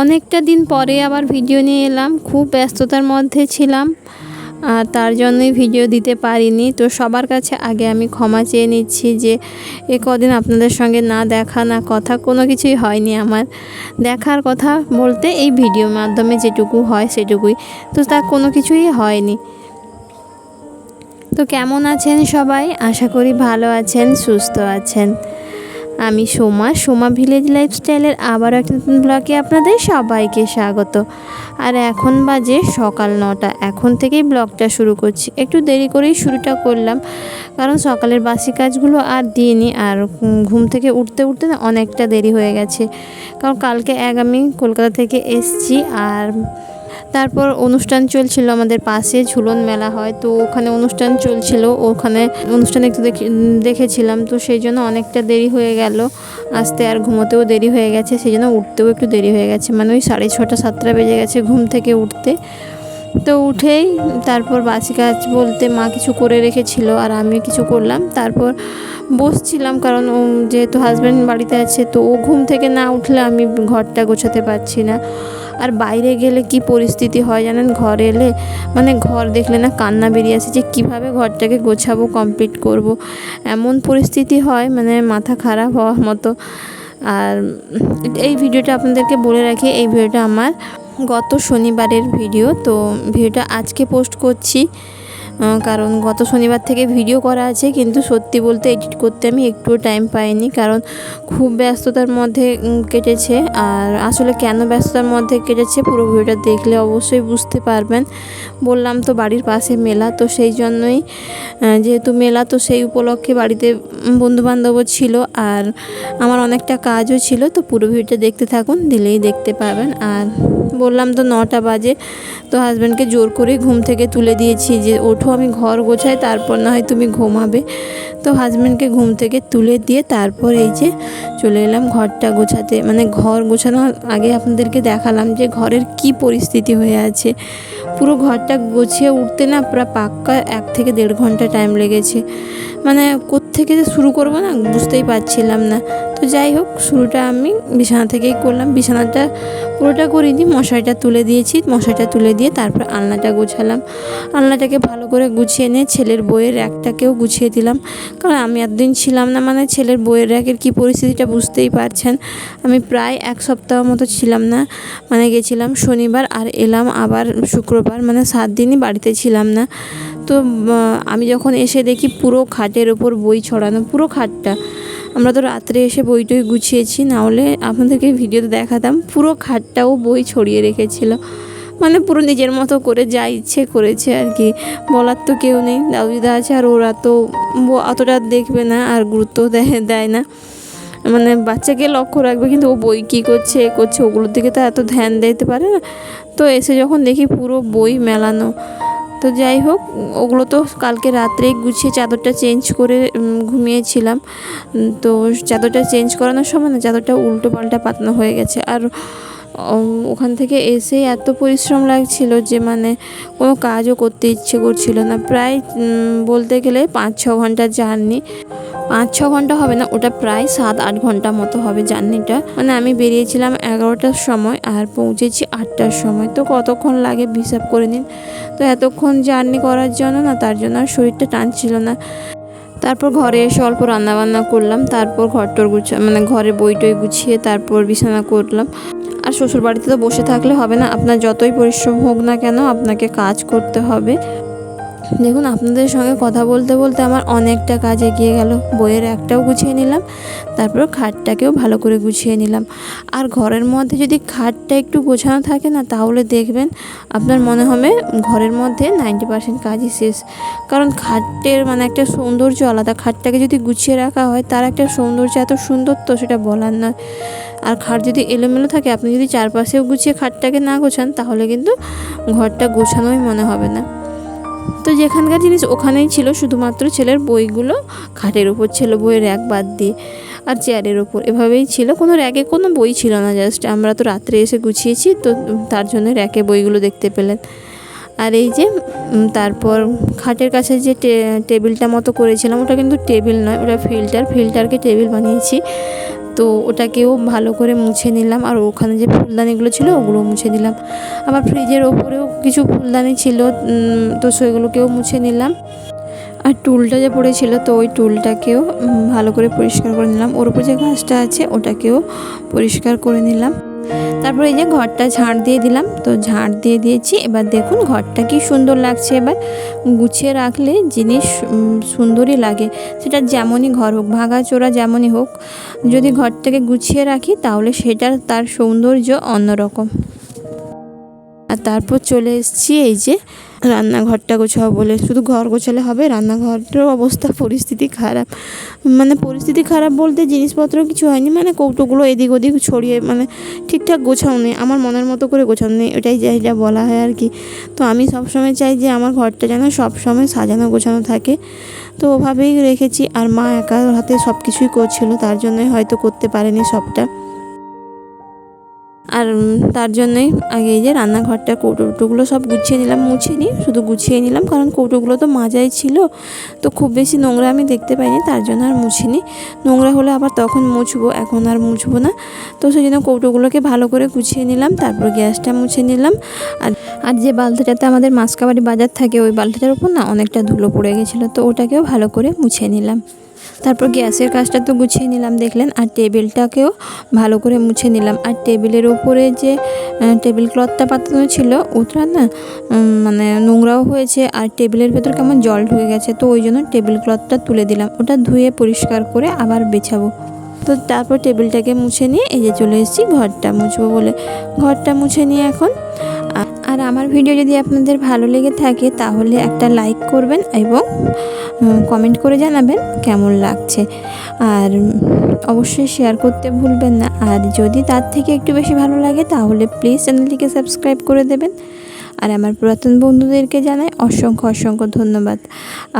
অনেকটা দিন পরে আবার ভিডিও নিয়ে এলাম, খুব ব্যস্ততার মধ্যে ছিলাম, আর তার জন্যই ভিডিও দিতে পারিনি। তো সবার কাছে আগে আমি ক্ষমা চেয়ে নিচ্ছি যে এ কদিন আপনাদের সঙ্গে না দেখা, না কথা কোনো কিছুই হয়নি আমার। দেখার কথা বলতে এই ভিডিওর মাধ্যমে যেটুকু হয় সেটুকুই, তো তা কোনো কিছুই হয়নি। তো কেমন আছেন সবাই? আশা করি ভালো আছেন, সুস্থ আছেন। আমি সোমা সোমা ভিলেজ লাইফস্টাইলের আবারও একটা নতুন ব্লগে আপনাদের সবাইকে স্বাগত। আর এখন বাজে সকাল নটা, এখন থেকেই ব্লগটা শুরু করছি। একটু দেরি করেই শুরুটা করলাম, কারণ সকালের বাসি কাজগুলো আর দিইনি, আর ঘুম থেকে উঠতে উঠতে না অনেকটা দেরি হয়ে গেছে। কারণ কালকে এক আমি কলকাতা থেকে এসছি, আর তারপর অনুষ্ঠান চলছিল আমাদের পাশে, ঝুলন মেলা হয়। তো ওখানে অনুষ্ঠান চলছিল, ওখানে অনুষ্ঠান একটু দেখে- দেখেছিলাম। তো সেই জন্য অনেকটা দেরি হয়ে গেল। আসতে আর ঘুমোতেও দেরি হয়ে গেছে, সেই জন্য উঠতেও একটু দেরি হয়ে গেছে। মানে ওই সাড়ে ছটা, সাতটা বেজে গেছে ঘুম থেকে উঠতে। তো উঠেই তারপর বাসি কাজ বলতে মা কিছু করে রেখেছিল আর আমি কিছু করলাম। তারপর বসছিলাম কারণ ও যেহেতু হাজব্যান্ড বাড়িতে আছে, তো ও ঘুম থেকে না উঠলে আমি ঘরটা গোছাতে পারছি না। আর বাইরে গেলে কি পরিস্থিতি হয় জানেন? ঘর এলে মানে ঘর দেখলে না কান্না বেরিয়ে আসে যে কীভাবে ঘরটাকে গোছাবো কমপ্লিট করব। এমন পরিস্থিতি হয় মানে মাথা খারাপ হওয়ার মতো। আর এই ভিডিওটা আপনাদেরকে বলে রাখি, এই ভিডিওটা আমার গত শনিবারের ভিডিও। তো ভিডিওটা আজকে পোস্ট করছি। কারণ গত শনিবার থেকে ভিডিও করা আছে, কিন্তু সত্যি বলতে এডিট করতে আমি একটুও টাইম পাইনি, কারণ খুব ব্যস্ততার মধ্যে কেটেছে। আর আসলে কেন ব্যস্ততার মধ্যে কেটেছে পুরো ভিডিওটা দেখলে অবশ্যই বুঝতে পারবেন। বললাম তো বাড়ির পাশে মেলা, তো সেই জন্যই যেহেতু মেলা, তো সেই উপলক্ষে বাড়িতে বন্ধুবান্ধবও ছিল আর আমার অনেকটা কাজও ছিল, তো পুরো ভিডিওটা দেখতে থাকুন, দিলেই দেখতে পাবেন। আর বললাম তো নটা বাজে, তো হাজব্যান্ডকে জোর করে ঘুম থেকে তুলে দিয়েছি যে ওঠো আমি ঘর গোছাই, তারপর না হয় তুমি ঘুমাবে। তো হাজব্যান্ডকে ঘুম থেকে তুলে দিয়ে তারপর এই যে চলে এলাম ঘরটা গোছাতে। মানে ঘর গোছানোর আগে আপনাদেরকে দেখালাম যে ঘরের কি পরিস্থিতি হয়ে আছে। পুরো ঘরটা গুছিয়ে উঠতে না প্রায় পাক্কা এক থেকে দেড় ঘণ্টা টাইম লেগেছে। মানে কোত্থেকে যে শুরু করব না, বুঝতেই পারছিলাম না। তো যাই হোক, শুরুটা আমি বিছানা থেকেই করলাম। বিছানাটা পুরোটা করিনি মশারিটা তুলে দিয়েছি। মশারিটা তুলে দিয়ে তারপর আলনাটা গোছালাম। আলনাটাকে ভালো করে গুছিয়ে নিয়ে ছেলের বইয়ের র্যাকটাকেও গুছিয়ে দিলাম। কারণ আমি এতদিন ছিলাম না মানে ছেলের বইয়ের র্যাকের কী পরিস্থিতিটা বুঝতেই পারছেন। আমি প্রায় এক সপ্তাহ মতো ছিলাম না মানে গেছিলাম শনিবার আর এলাম আবার শুক্রবার মানে সাত দিনই বাড়িতে ছিলাম না। তো আমি যখন এসে দেখি পুরো খাটের ওপর বই ছড়ানো, পুরো খাটটা। আমরা তো রাত্রে এসে বই টই গুছিয়েছি না হলে আপনাদেরকে ভিডিওতে দেখাতাম। পুরো খাটটাও বই ছড়িয়ে রেখেছিল। মানে পুরো নিজের মতো করে যা ইচ্ছে করেছে আর কি। বলার তো কেউ নেই দাদু দিদা আছে আর ওরা তো অতটা দেখবে না আর গুরুত্ব দেয় না। মানে বাচ্চাকে লক্ষ্য রাখবে কিন্তু ও বই কী করছে, এ করছে, ওগুলোর দিকে তো এত ধ্যান দিতে পারে না। তো এসে যখন দেখি পুরো বই মেলানো, তো যাই হোক, ওগুলো তো কালকে রাত্রেই গুছিয়ে চাদরটা চেঞ্জ করে ঘুমিয়েছিলাম। তো চাদরটা চেঞ্জ করানোর সময় না চাদরটা উল্টো পাল্টা পাতনো হয়ে গেছে। আর ওখান থেকে এসেই এত পরিশ্রম লাগছিল যে মানে কোনো কাজও করতে ইচ্ছে করছিল না। প্রায় বলতে গেলে পাঁচ ছ ঘণ্টার জার্নি। পাঁচ ছ ঘণ্টা হবে না, ওটা প্রায় সাত আট ঘণ্টা মতো হবে জার্নিটা। মানে আমি বেরিয়েছিলাম এগারোটার সময় আর পৌঁছেছি আটটার সময়। তো কতক্ষণ লাগে হিসাব করে নিন। তো এতক্ষণ জার্নি করার জন্য না তার জন্য আর শরীরটা টানছিল না। তারপর ঘরে এসে অল্প রান্নাবান্না করলাম, তারপর ঘর টর গুছা মানে ঘরে বই টই গুছিয়ে তারপর বিছানা করলাম। আর শ্বশুর বাড়িতে তো বসে থাকলে হবে না, আপনার যতই পরিশ্রম হোক না কেন, আপনাকে কাজ করতে হবে। দেখুন, আপনাদের সঙ্গে কথা বলতে বলতে আমার অনেকটা কাজ এগিয়ে গেল। বইয়ের একটাও গুছিয়ে নিলাম, তারপর খাটটাকেও ভালো করে গুছিয়ে নিলাম। আর ঘরের মধ্যে যদি খাটটা একটু গোছানো থাকে না, তাহলে দেখবেন আপনার মনে হবে ঘরের মধ্যে নাইনটি পার্সেন্ট কাজই শেষ। কারণ খাটের মানে একটা সৌন্দর্য আলাদা। খাটটাকে যদি গুছিয়ে রাখা হয়, তার একটা সৌন্দর্য এত সুন্দর তো সেটা বলার নয়। আর খাট যদি এলোমেলো থাকে, আপনি যদি চারপাশেও গুছিয়ে খাটটাকে না গোছান, তাহলে কিন্তু ঘরটা গোছানোই মনে হবে না। তো যেখানকার জিনিস ওখানেই ছিল, শুধুমাত্র ছেলের বইগুলো খাটের উপর ছিল, বইয়ের র্যাক বাদ দিয়ে, আর চেয়ারের ওপর। এভাবেই ছিল, কোনো র্যাকে কোনো বই ছিল না, জাস্ট আমরা তো রাত্রে এসে গুছিয়েছি, তো তার জন্য র্যাকে বইগুলো দেখতে পেলেন। আর এই যে তারপর খাটের কাছে যে টেবিলটা মতো করেছিলাম, ওটা কিন্তু টেবিল নয়, ওটা ফিল্টার, ফিল্টারকে টেবিল বানিয়েছি। তো ওটাকেও ভালো করে মুছে নিলাম। আর ওখানে যে ফুলদানিগুলো ছিল ওগুলো মুছে নিলাম। আবার ফ্রিজের ওপরেও কিছু ফুলদানি ছিল তো সেগুলোকেও মুছে নিলাম। আর টুলটা যে পড়েছিল, তো ওই টুলটাকেও ভালো করে পরিষ্কার করে নিলাম। ওর উপর যে ঘাসটা আছে, ওটাকেও পরিষ্কার করে নিলাম। তারপর এই যে ঘরটা ঝাড় দিয়ে দিলাম। তো ঝাড় দিয়ে দিয়েছি। এবার দেখুন ঘরটা কি সুন্দর লাগছে। এবার গুছিয়ে রাখলে জিনিস সুন্দরই লাগে। সেটা যেমনই ঘর হোক, ভাঙাচোরা যেমনই হোক, যদি ঘরটাকে গুছিয়ে রাখি তাহলে সেটার তার সৌন্দর্য অন্যরকম। আর তারপর চলে এসেছি এই যে রান্নাঘরটা গোছাবো বলে, শুধু ঘর গোছালে হবে? রান্নাঘরটার অবস্থা, পরিস্থিতি খারাপ। মানে পরিস্থিতি খারাপ বলতে জিনিসপত্র কিছু হয়নি মানে কৌটোগুলো এদিক ওদিক ছড়িয়ে মানে ঠিকঠাক গোছাও নেই। আমার মনের মতো করে গোছানো নেই যাই যা বলা হয় আর কি। তো আমি সবসময় চাই যে আমার ঘরটা যেন সবসময় সাজানো গোছানো থাকে। তো ওভাবেই রেখেছি, আর মা একা হাতে সব কিছুই করছিল, তার জন্যই হয়তো করতে পারেনি সবটা। আর তার জন্যই আগে এই যে রান্নাঘরটা, কৌটোগুলো সব গুছিয়ে নিলাম, মুছে নিই, শুধু গুছিয়ে নিলাম, কারণ কৌটোগুলো তো মাজাই ছিল, তো খুব বেশি নোংরা আমি দেখতে পাইনি, তার জন্য আর মুছিনি নোংরা হলে আবার তখন মুছবো, এখন আর মুছবো না। তো সেই জন্য কৌটোগুলোকে ভালো করে গুছিয়ে নিলাম, তারপর গ্যাসটা মুছে নিলাম। আর আর যে বালতিটাতে আমাদের মাসকাবাড়ি বাজার থাকে, ওই বালতিটার উপর না অনেকটা ধুলো পড়ে গেছিল, তো ওটাকেও ভালো করে মুছে নিলাম। তারপর গ্যাসের কাজটা তো গুছিয়ে নিলাম, দেখলেন? আর টেবিলটাকেও ভালো করে মুছে নিলাম। আর টেবিলের উপরে যে টেবিল ক্লথটা পাতানো ছিল, ওটা না মানে নোংরাও হয়েছে, আর টেবিলের ভেতর কেমন জল ঢুকে গেছে, তো ওই জন্য টেবিল ক্লথটা তুলে দিলাম। ওটা ধুয়ে পরিষ্কার করে আবার বেছাবো। তো তারপর টেবিলটাকে মুছে নিয়ে এই যে চলে এসেছি, ঘরটা মুছবো বলে। ঘরটা মুছে নিয়ে এখন আর আমার ভিডিও যদি আপনাদের ভালো লেগে থাকে, তাহলে একটা লাইক করবেন এবং কমেন্ট করে জানাবেন কেমন লাগছে। আর অবশ্যই শেয়ার করতে ভুলবেন না। আর যদি তার থেকে একটু বেশি ভালো লাগে, তাহলে প্লিজ চ্যানেলটিকে সাবস্ক্রাইব করে দেবেন। আর আমার পুরাতন বন্ধুদেরকে জানাই অসংখ্য অসংখ্য ধন্যবাদ।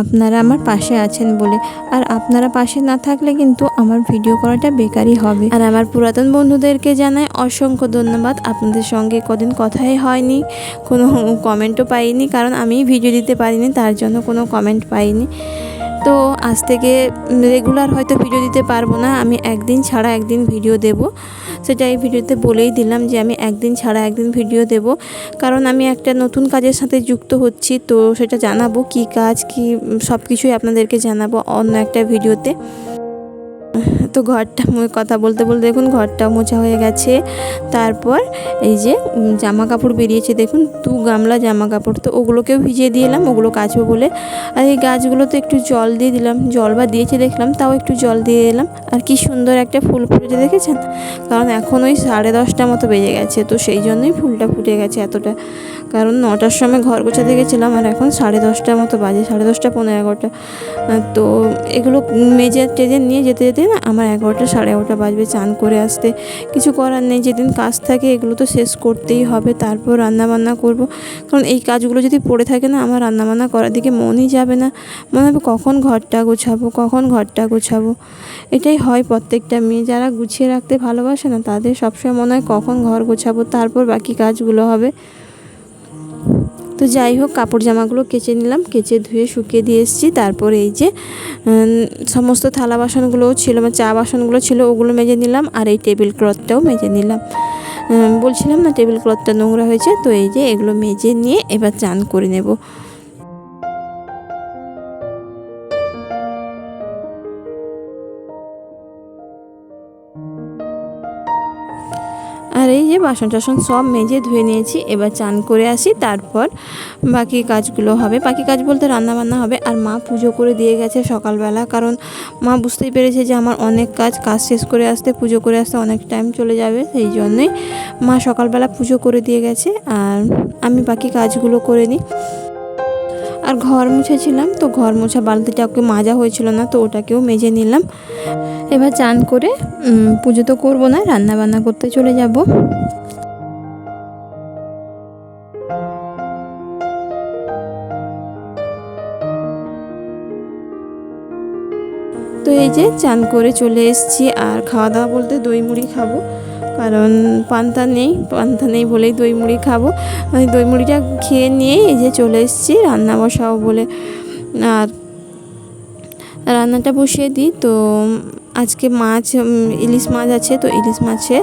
আপনারা আমার পাশে আছেন বলে। আর আপনারা পাশে না থাকলে কিন্তু আমার ভিডিও করাটা বেকারই হবে। আর আমার পুরাতন বন্ধুদেরকে জানাই অসংখ্য ধন্যবাদ। আপনাদের সঙ্গে কদিন কথাই হয়নি, কোনো কমেন্টও পাইনি, কারণ আমি ভিডিও দিতে পারিনি, তার জন্য কোনো কমেন্ট পাইনি। তো আজ থেকে রেগুলার হয়তো ভিডিও দিতে পারব না। আমি একদিন ছাড়া একদিন ভিডিও দেব। সেটা এই ভিডিওতে বলেই দিলাম যে আমি একদিন ছাড়া একদিন ভিডিও দেব। কারণ আমি একটা নতুন কাজের সাথে যুক্ত হচ্ছি, তো সেটা জানাব কি কাজ, কি সব কিছুই আপনাদেরকে জানাব অন্য একটা ভিডিওতে তো ঘরটা কথা বলতে বলতে দেখুন ঘরটা মোছা হয়ে গেছে। তারপর এই যে জামা কাপড় বেরিয়েছে, দেখুন, দু গামলা জামা কাপড় তো ওগুলোকেও ভিজিয়ে দিয়ে এলাম, ওগুলো কাচবো বলে। আর এই গাছগুলোতে একটু জল দিয়ে দিলাম, জল বা দিয়েছে দেখলাম, তাও একটু জল দিয়ে দিলাম আর কি সুন্দর একটা ফুল ফুটেছে, দেখেছেন? কারণ এখন ওই সাড়ে দশটা মতো বেজে গেছে, তো সেই জন্যই ফুলটা ফুটে গেছে এতটা। কারণ নটার সময় ঘর গোছাতে গেছিলাম আর এখন সাড়ে দশটার মতো বাজে, সাড়ে দশটা পনেরো এগারোটা। তো এগুলো মেজে টেজে নিয়ে যেতে যেতে না আমার এগারোটা, সাড়ে এগারোটা বাজবে চান করে আসতে। কিছু করার নেই, যেদিন কাজ থাকে এগুলো তো শেষ করতেই হবে, তারপর রান্নাবান্না করব। কারণ এই কাজগুলো যদি পড়ে থাকে না আমার রান্নাবান্না করার দিকে মনই যাবে না। মনে হবে কখন ঘরটা গোছাবো, কখন ঘরটা গোছাবো। এটাই হয় প্রত্যেকটা মেয়ে। যারা গুছিয়ে রাখতে ভালোবাসে না তাদের সবসময় মনে হয় কখন ঘর গোছাবো, তারপর বাকি কাজগুলো হবে। তো যাই হোক, কাপড় জামাগুলো কেচে নিলাম, কেচে ধুয়ে শুকিয়ে দিয়ে এসেছি। তারপর এই যে সমস্ত থালা বাসনগুলোও ছিল মানে চা বাসনগুলো ছিল, ওগুলো মেজে নিলাম আর এই টেবিল ক্লথটাও মেজে নিলাম। বলছিলাম না টেবিল ক্লথটা নোংরা হয়েছে, তো এই যে এগুলো মেজে নিয়ে এবার চান করে নেব। এই যে বাসন টাসন সব মেজে ধুয়ে নিয়েছি, এবার চান করে আসি, তারপর বাকি কাজগুলো হবে। বাকি কাজ বলতে রান্না বান্না হবে, আর মা পুজো করে দিয়ে গেছে সকালবেলা, কারণ মা বুঝতেই পেরেছে যে আমার অনেক কাজ কাজ শেষ করে আসতে, পুজো করে আসতে অনেক টাইম চলে যাবে, সেই জন্যই মা সকালবেলা পুজো করে দিয়ে গেছে, আর আমি বাকি কাজগুলো করে নিই। আর ঘর মুছেছিলাম, তো ঘর মোছা বালতিটা ওকে মাজা হয়েছিল না, তো ওটাকেও মেজে নিলাম। এবার চান করে পুজো তো করব না রান্না বান্না করতে চলে যাব। তো এই যে চান করে চলে এসেছি, আর খাওয়া দাওয়া বলতে দই মুড়ি খাব। কারণ পান্তা নেই পান্তা নেই বলেই দই মুড়ি খাব। ওই দই মুড়িটা খেয়ে নিয়েই এই যে চলে এসেছি রান্না বসাবো বলে। আর রান্নাটা বসিয়ে দিই। তো আজকে মাছ ইলিশ মাছ আছে, তো ইলিশ মাছের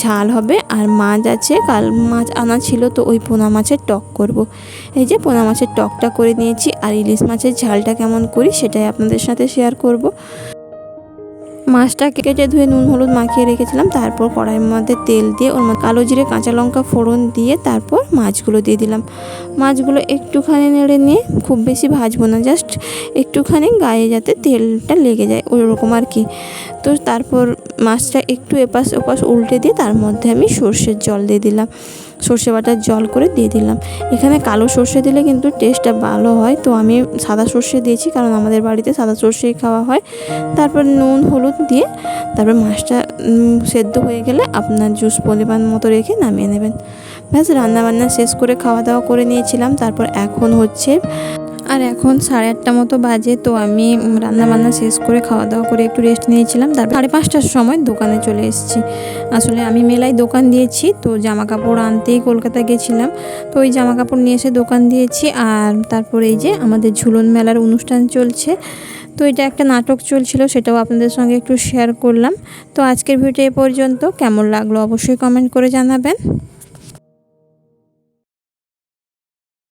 ঝাল হবে। আর মাছ আছে, কাল মাছ আনা ছিল, তো ওই পোনা মাছের টক করব। এই যে পোনা মাছের টকটা করে নিয়েছি। আর ইলিশ মাছের ঝালটা কেমন করি সেটাই আপনাদের সাথে শেয়ার করব। মাছটা কেটে ধুয়ে নুন, হলুদ মাখিয়ে রেখেছিলাম। তারপর কড়াইয়ের মধ্যে তেল দিয়ে ওর কালো জিরে, কাঁচা লঙ্কা ফোড়ন দিয়ে তারপর মাছগুলো দিয়ে দিলাম। মাছগুলো একটুখানি নেড়ে নিয়ে খুব বেশি ভাজবো না, জাস্ট একটুখানি গায়ে যাতে তেলটা লেগে যায়, ওরকম আর কি। তো তারপর মাছটা একটু এপাশ ওপাশ উল্টে দিয়ে তার মধ্যে আমি সর্ষের জল দিয়ে দিলাম। সর্ষে বাটার জল করে দিয়ে দিলাম। এখানে কালো সর্ষে দিলে কিন্তু টেস্টটা ভালো হয়। তো আমি সাদা সর্ষে দিয়েছি কারণ আমাদের বাড়িতে সাদা সর্ষেই খাওয়া হয়। তারপর নুন, হলুদ দিয়ে তারপর মাছটা সেদ্ধ হয়ে গেলে আপনার জুস পরিমাণ মতো রেখে নামিয়ে নেবেন। ব্যাস, রান্নাবান্না শেষ করে খাওয়া দাওয়া করে নিয়েছিলাম। তারপর এখন হচ্ছে আর এখন সাড়ে আটটা মতো বাজে, তো আমি রান্না বান্না শেষ করে খাওয়া দাওয়া করে একটু রেস্ট নিয়েছিলাম। তারপর সাড়ে পাঁচটার সময় দোকানে চলে এসেছি। আসলে আমি মেলায় দোকান দিয়েছি, তো জামা কাপড় আনতেই কলকাতা গেছিলাম। তো ওই জামা কাপড় নিয়ে এসে দোকান দিয়েছি আর তারপর এই যে আমাদের ঝুলন মেলার অনুষ্ঠান চলছে। তো এটা একটা নাটক চলছিল, সেটাও আপনাদের সঙ্গে একটু শেয়ার করলাম। তো আজকের ভিডিও এ পর্যন্ত, কেমন লাগল অবশ্যই কমেন্ট করে জানাবেন।